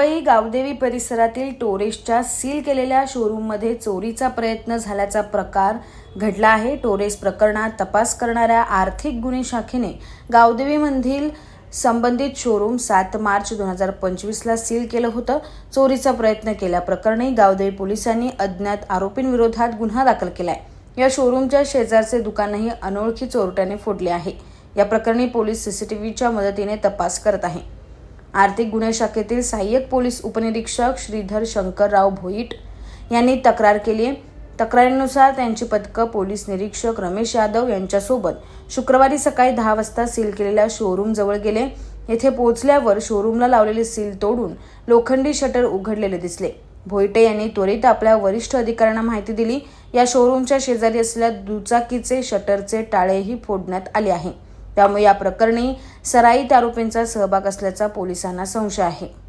मुंबई गावदेवी परिसरातील टोरेसच्या सील केलेल्या शोरूममध्ये चोरीचा प्रयत्न झाल्याचा प्रकार घडला आहे. टोरेस प्रकरणात तपास करणाऱ्या आर्थिक गुन्हे शाखेने गावदेवीमधील संबंधित शोरूम सात मार्च दोन हजार पंचवीसला सील केलं होतं. चोरीचा प्रयत्न केल्याप्रकरणी गावदेवी पोलिसांनी अज्ञात आरोपींविरोधात गुन्हा दाखल केला आहे या शोरूमच्या शेजारचे दुकानही अनोळखी चोरट्याने फोडले आहे. या प्रकरणी पोलीस सीसीटीव्हीच्या मदतीने तपास करत आहे. आर्थिक गुन्हे शाखेतील सहाय्यक पोलीस उपनिरीक्षक श्रीधर शंकरराव भोईट यांनी तक्रार केली आहे. तक्रारीनुसार त्यांची पथकं पोलीस निरीक्षक रमेश यादव यांच्यासोबत शुक्रवारी सकाळी दहा वाजता सील केलेल्या शोरूम जवळ गेले. येथे पोहोचल्यावर शोरूमला लावलेले सील तोडून लोखंडी शटर उघडलेले दिसले. भोईटे यांनी त्वरित आपल्या वरिष्ठ अधिकाऱ्यांना माहिती दिली. या शोरूमच्या शेजारी असलेल्या दुचाकीचे शटरचे टाळेही फोडण्यात आले आहे. त्यामुळे या प्रकरणी सराईत आरोपींचा सहभाग असल्याचा पोलिसांना संशय आहे.